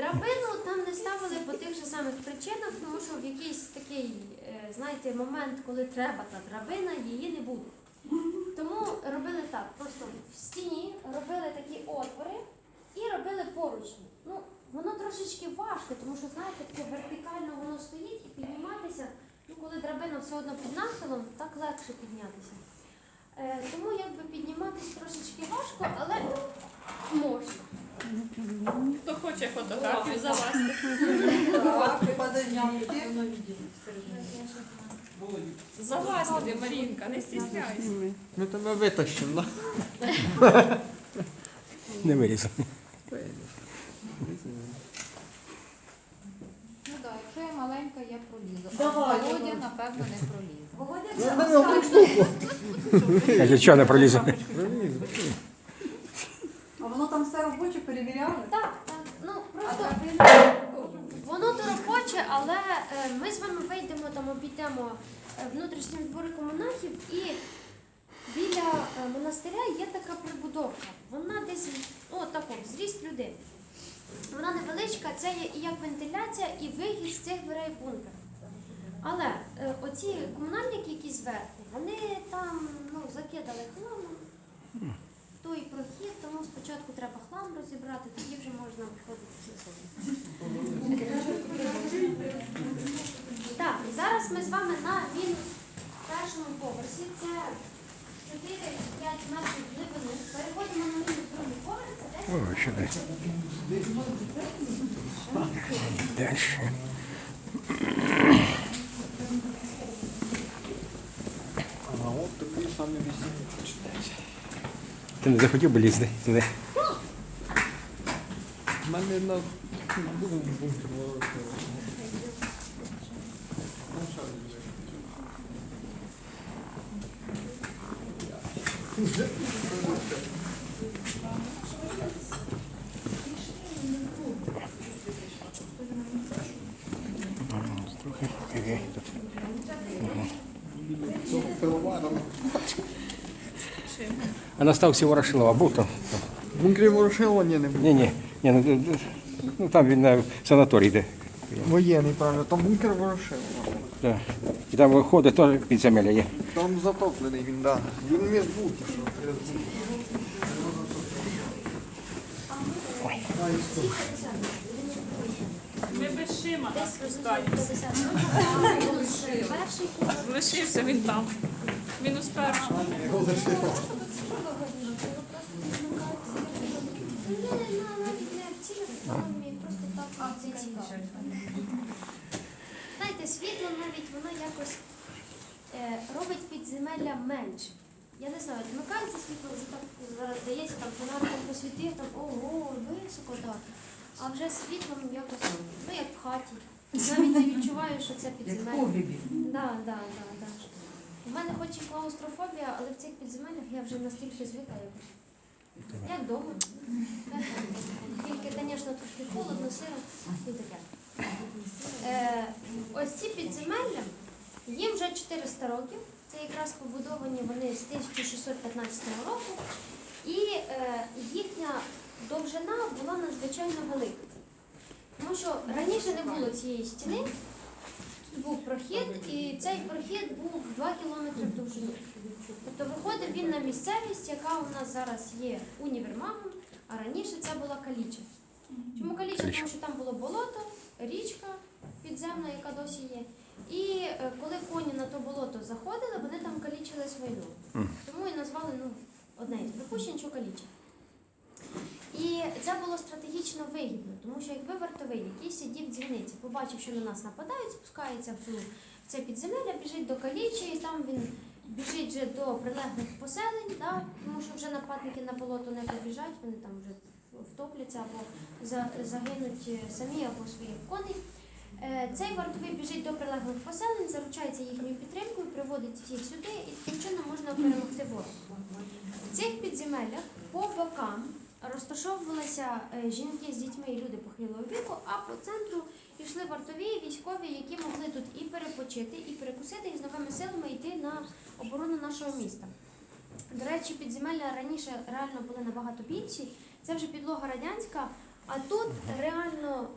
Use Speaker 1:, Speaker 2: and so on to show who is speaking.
Speaker 1: Драбину там не ставили по тих же самих причинах, тому що в якийсь такий, е, знаєте, момент, коли треба та драбина, її не буде. Тому робили так, просто в стіні робили такі отвори і робили поручні. Ну, воно трошечки важко, тому що, знаєте, таке вертикально воно стоїть і підніматися, ну, коли драбина все одно під нахилом, так легше піднятися. Е, тому якби підніматися трошечки важко, але можна.
Speaker 2: Хоче фотографію завести? Завести, Марінка, не стісняйся.
Speaker 3: Ми тебе витащимо.
Speaker 4: Не вирізав.
Speaker 5: Ну так, якщо я маленька, я пролізу. А
Speaker 6: Давай,
Speaker 5: Володя,
Speaker 6: давай.
Speaker 5: напевно, не пролізе.
Speaker 4: Каже, що не пролізу.
Speaker 6: А воно там все робоче перевіряли?
Speaker 1: Так, так. Ну просто воно то робоче, але е, ми з вами вийдемо там, обійдемо е, внутрішні збори комунахів і біля е, монастиря є така прибудовка. Вона десь ну, тако, зріст людей. Вона невеличка, це є і як вентиляція, і вихід з цих дверей бункер. Але е, оці комунальники, які зверху, вони там ну, закидали хламом той прохід, тому спочатку треба хлам розібрати, тоді вже можна виходити з собою. Так, зараз ми з вами на мінус першому поверсі. Це 4-5 метрів глибини. Переходимо на мінус другий поверх, це 10
Speaker 4: О. Дальше.
Speaker 3: А от такий самий весільний починається.
Speaker 4: Ти не захотів би лізти
Speaker 3: мене на другому пункті було.
Speaker 4: Трохи. Окей, тут.
Speaker 3: Цього пивоваром.
Speaker 4: А на ставці Ворошилова був там?
Speaker 3: В бункері Ворошилова ні, не було.
Speaker 4: Ні, ні. ну, ну, там він на санаторій йде.
Speaker 3: Воєнний, правильно, там бункер Ворошилова.
Speaker 4: Да. І там виходить теж підземелля є.
Speaker 3: Там затоплений він, так. Да. Він між бункер.
Speaker 2: Ми без Шима спускаємося.
Speaker 1: 50 Перший поверх.
Speaker 2: Лишився він там. Мінус перший.
Speaker 1: Просто так це цікаво. Знаєте, світло навіть воно якось е, робить підземелля менше. Я не знаю, вмикається світло, вже так зараз здається, там фонариком посвітив, там ого, високо так. А вже світлом якось, ну як в хаті. Навіть не відчуваю, що це підземелля. Да, да, да, да. У мене хоч і клаустрофобія, але в цих підземеллях я вже настільки звикла. Як вдома. Тільки, звісно, трошки холодно, сиро і таке. Е, ось ці підземелля, їм вже 400 років. Це якраз побудовані вони з 1615 року. І е, їхня довжина була надзвичайно велика. Тому що раніше не було цієї стіни, був прохід, і цей прохід був 2 кілометри в довжину. Тобто виходив він на місцевість, яка у нас зараз є універмагом, а раніше це була каліча. Чому каліча? Тому що там було болото, річка підземна, яка досі є. І е, коли коні на то болото заходили, вони там калічили.
Speaker 4: Мгм.
Speaker 1: Тому і назвали ну, одне із припущень, що каліча. І це було стратегічно вигідно, тому що якби вартовий, який сидів в дзвіниці, побачив, що на нас нападають, спускається в цю в це підземелля, біжить до калічі, і там він біжить вже до прилеглих поселень, да, тому що вже нападники на болото не побіжать, вони там вже втопляться або загинуть е, самі або своїх коней. Е, Цей вартовий біжить до прилеглих поселень, заручається їхньою підтримкою, приводить всіх сюди, і таким чином можна перемогти ворога. В цих підземеллях по бокам розташовувалися е, жінки з дітьми і люди похилого віку, а по центру йшли вартові військові, які могли тут і перепочити, і перекусити, і з новими силами йти на оборону нашого міста. До речі, підземелля раніше реально були набагато більші. Це вже підлога радянська, а тут реально